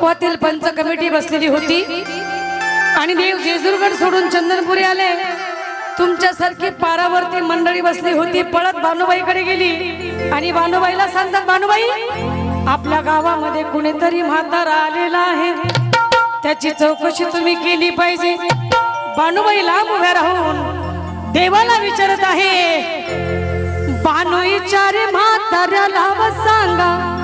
गावातील पंच कमिटी बसलेली होती. आणि देव जेजुरगड सोडून चंदनपुरी आले. तुमच्यासारखी पारावरती मंडळी बसली होती. पळत भानुबाईकडे गेली. आणि भानुबाईला सांगतात भानुबाई आपल्या गावामध्ये कुणीतरी म्हातारा आलेला आहे. त्याची चौकशी तुम्ही केली पाहिजे. भानुबाई लांब उभ्या राहून देवाला विचारत आहे बानू म्हाताऱ्याला सांगा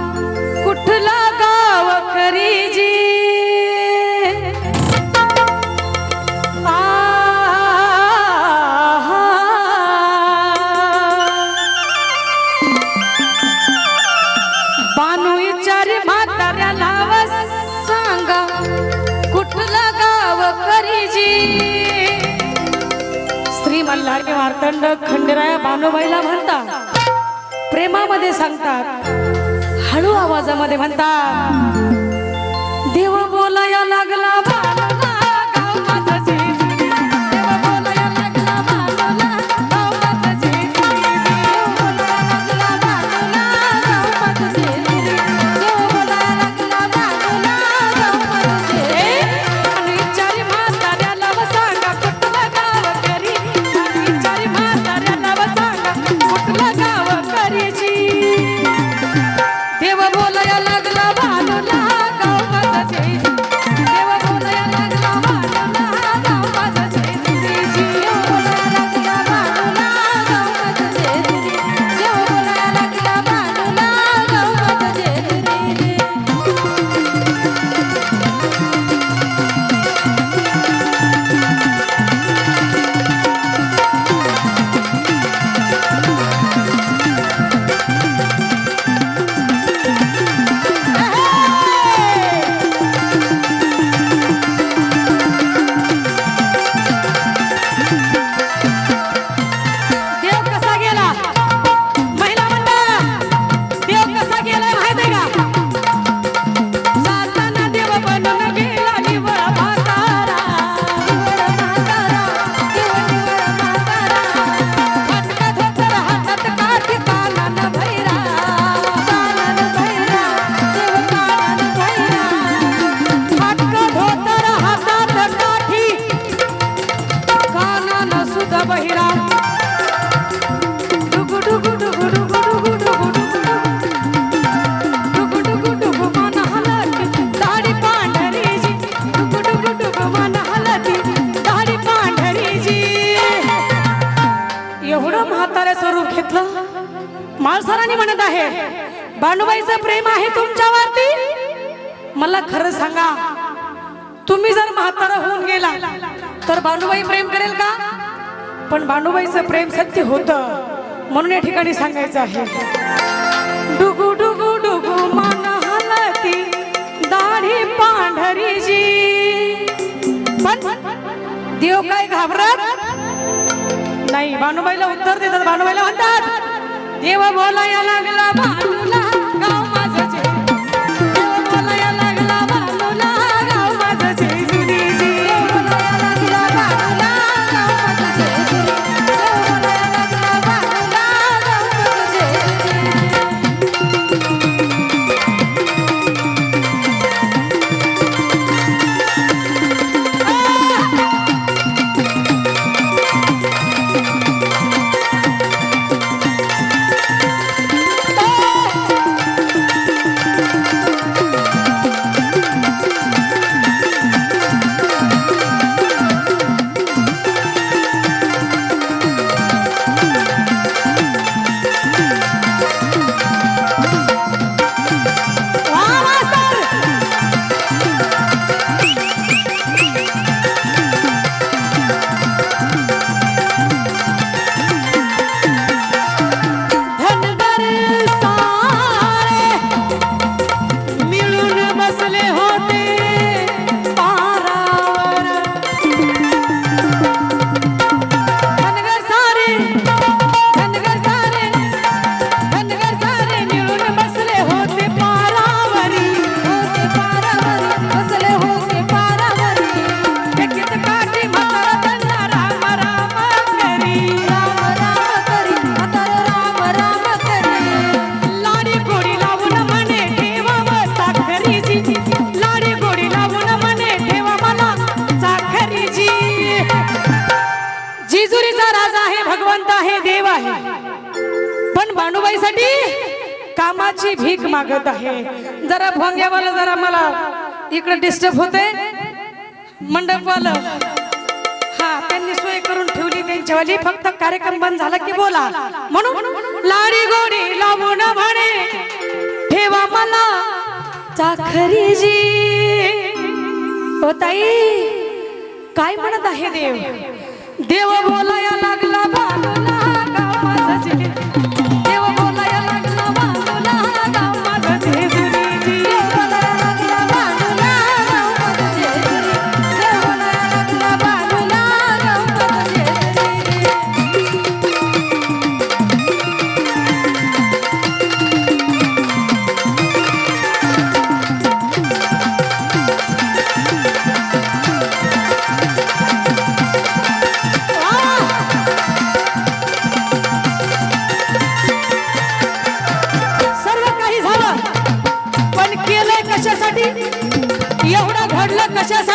लाडके मल्हारी खंडेराया भानुबाईला म्हणतात. प्रेमामध्ये सांगतात. हळू आवाजामध्ये म्हणतात देव बोलाया लागला ela, ela म्हणत आहे भानुबाईचं प्रेम आहे तुमच्यावरती? मला खरं सांगा तुम्ही जर म्हातारा होऊन गेला तर भानुबाई प्रेम करेल का? पण भानुबाईचं प्रेम सत्य होतं म्हणून या ठिकाणी सांगायचं आहे. डुगु डुगू डुगु मान हलती दाढी पांढरीची पण देव काय घाबरत? नाही भानुबाईला उत्तर देतात. भानुबाईला म्हणतात देव बोलाया लागला भानुला बाणूबाईसाठी कामाची भीक मागत आहे. जरा भोंग्यावाला जरा मला इकडे डिस्टर्ब होते मंडपवालं. हा त्यांनी सोय करून ठेवली त्यांच्यावाली. फक्त कार्यक्रम बंद झाला की बोला. म्हणून लाडी गोडी लावून म्हणे ठेवा मला चाखरी जी. ओ ताई काय म्हणत आहे देव? देव बोलाया लागला बा.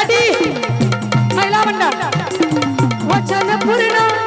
एवढं महिला मंडळ. वचन पूर्ण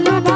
no.